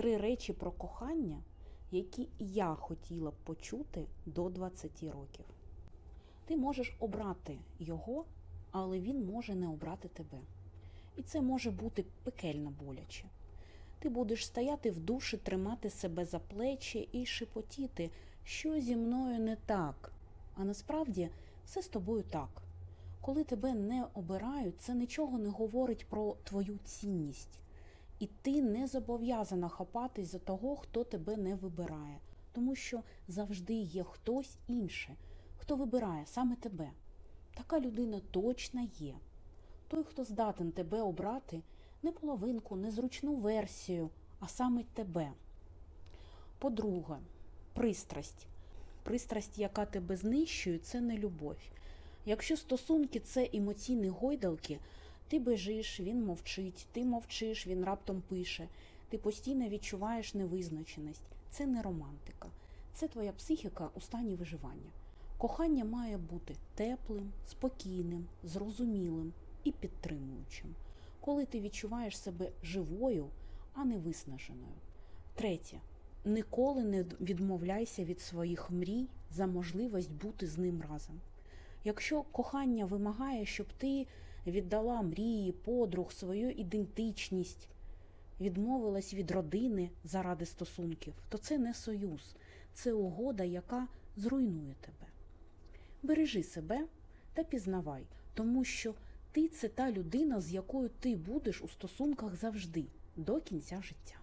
три речі про кохання, які я хотіла б почути до 20 років. Ти можеш обрати його, але він може не обрати тебе. І це може бути пекельно боляче. Ти будеш стояти в душі, тримати себе за плечі і шепотіти, що зі мною не так. А насправді все з тобою так. Коли тебе не обирають, це нічого не говорить про твою цінність. І ти не зобов'язана хапатись за того, хто тебе не вибирає, тому що завжди є хтось інший, хто вибирає саме тебе. Така людина точно є. Той, хто здатен тебе обрати, не половинку, не зручну версію, а саме тебе. По-друге, пристрасть. Пристрасть, яка тебе знищує, це не любов. Якщо стосунки це емоційні гойдалки, ти бежиш, він мовчить, ти мовчиш, він раптом пише, ти постійно відчуваєш невизначеність. Це не романтика, це твоя психіка у стані виживання. Кохання має бути теплим, спокійним, зрозумілим і підтримуючим, коли ти відчуваєш себе живою, а не виснаженою. Третє. Ніколи не відмовляйся від своїх мрій за можливість бути з ним разом. Якщо кохання вимагає, щоб ти віддала мрії, подруг, свою ідентичність, відмовилась від родини заради стосунків, то це не союз, це угода, яка зруйнує тебе. Бережи себе та пізнавай, тому що ти це та людина, з якою ти будеш у стосунках завжди, до кінця життя.